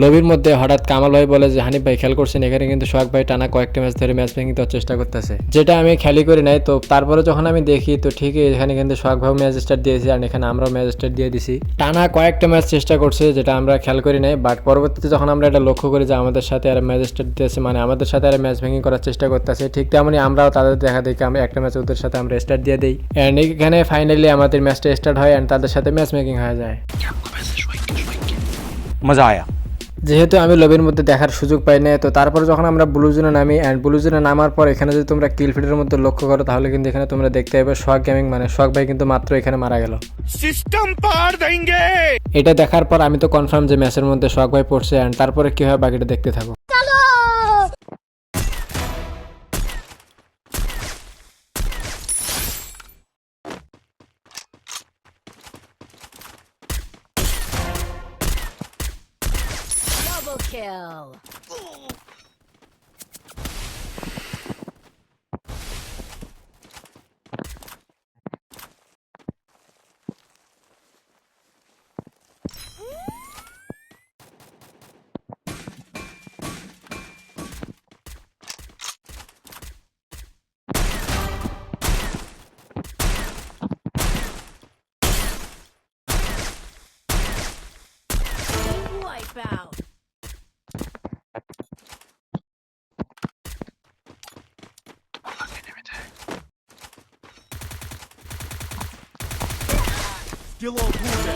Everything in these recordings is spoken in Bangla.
লবির মধ্যে হঠাৎ কামাল ভাই বলে যে, হানিফ ভাই, খেয়াল করছেন? এখানে কিন্তু সোহাগ ভাই টানা কয়েকটি ম্যাচ ধরে ম্যাচ ভেঙে দেওয়ার চেষ্টা করতেছে। যেটা আমি খেয়ালি করি নাই। তো তারপরে যখন আমি দেখি, তো ঠিকই এখানে কিন্তু সোহাগ ভাই ম্যাচ স্টার্ট দিয়েছি আর এখানে আমরাও ম্যাচ স্টার্ট দিয়ে দিছি। টানা কয়েকটা ম্যাচ চেষ্টা করছে, যেটা আমরা খেয়াল করি নাই। বাট পরবর্তীতে যখন আমরা এটা লক্ষ্য করি যে, আমাদের সাথে আর ম্যাচ স্টার্ট দিয়েছে মানে আমাদের সাথে আর ম্যাচ ভেঙে করার চেষ্টা করতেছে, ঠিক তেমনি আমরাও তাদের দেখা দেখি আমরা একটা ম্যাচ ওদের সাথে আমরা স্টার্ট দিয়ে দিই। অ্যান্ড এখানে ফাইনালি আমাদের ম্যাচটা স্টার্ট হয় অ্যান্ড তাদের সাথে ম্যাচ মেকিং হয়ে যায়। মজা আয়া যেহেতু আমি লবির মধ্যে দেখার সুযোগ পাই না তো তারপর যখন আমরা ব্লু জোনে নামি অ্যান্ড ব্লু জোনে নামার পর এখানে যদি তোমরা কিল ফিডের মধ্যে লক্ষ্য করো তাহলে কিন্তু এখানে তোমরা দেখতে পাবে শখ গেমিং মানে শখ ভাই কিন্তু মাত্র এখানে মারা গেল। সিস্টেম পার দেঙ্গে! এটা দেখার পর আমি তো কনফার্ম যে ম্যাচের মধ্যে শখ ভাই পড়ছে অ্যান্ড তারপরে কি হয় বাকিটা দেখতে থাকো। Double kill. Wipeout. Kilo Kule.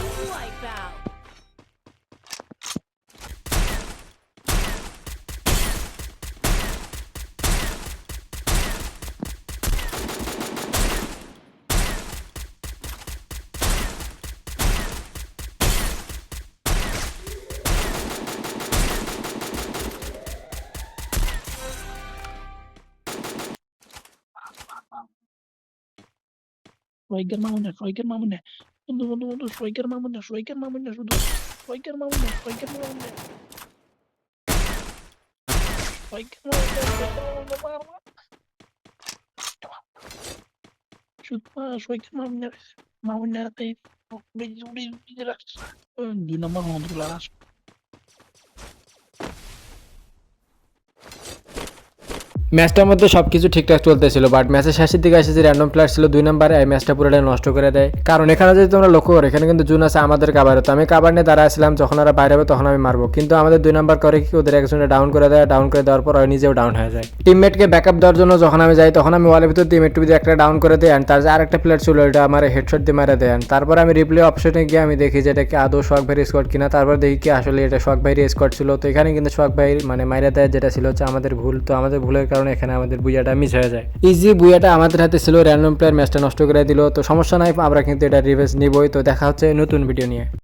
Koy girma uni, koy girma uni. Vundur, uma vundur. Striker mamunnya, striker mamunnya, vundur. Striker mamunnya, striker uma Striker mamunnya, striker mamunnya. Shoot mas, striker mamunnya. Mamunnya uma Bridge, bridge, bridge. Dinamo, alhamdulillah. ম্যাচটার মধ্যে সবকিছু ঠিকঠাক চলতেছিল বাট ম্যাচের শেষের দিকে এসে যে র্যান্ডম প্লেয়ার ছিল দুই নাম্বারে এই ম্যাচটা পুরোটাই নষ্ট করে দেয়। কারণ এখানে যদি তোমরা লক্ষ্য করো, এখানে কিন্তু জুন আছে আমাদের কাবারে তো আমি কাবার নিয়ে দাঁড়া আসলাম যখন ওরা বাইরে হবে তখন আমি মারবো। কিন্তু আমাদের দুই নাম্বার করে কি, ওদের একজনে ডাউন করে দেয় ডাউন করে দেওয়ার পর ওরা নিজেও ডাউন হয়ে যায়। টিমমেটকে ব্যাকআপ দেওয়ার জন্য যখন আমি যাই, তখন আমি ওয়ালের ভিতর টিমমেট টু একটা ডাউন করে দেয় তার যে আরেকটা প্লেয়ার ছিল ওটা আমার হেডশট দিয়ে মারা দেয়। তারপর আমি রিপ্লে অপশনে গিয়ে আমি দেখি যে এটা কি আদৌ শখ ভাইয়ের স্কোয়াড কিনা। তারপর দেখি কি, আসলে এটা শখ ভাইয়ের স্কোয়াড ছিল। তো এখানে কিন্তু শখ ভাইয়ের মানে মাইরা দেয়, যেটা ছিল হচ্ছে আমাদের ভুল। তো আমাদের ভুলের কারণে এখানে আমাদের বুয়াটা মিস হয়ে যায়। ইজি বুয়াটা আমাদের হাতে ছিল র্যান্ডম প্লেয়ার ম্যাচটা নষ্ট করে দিল, তো সমস্যা নাই, আমরা কিন্তু এটা রিভেস নিবই, তো দেখা হচ্ছে নতুন ভিডিও নিয়ে।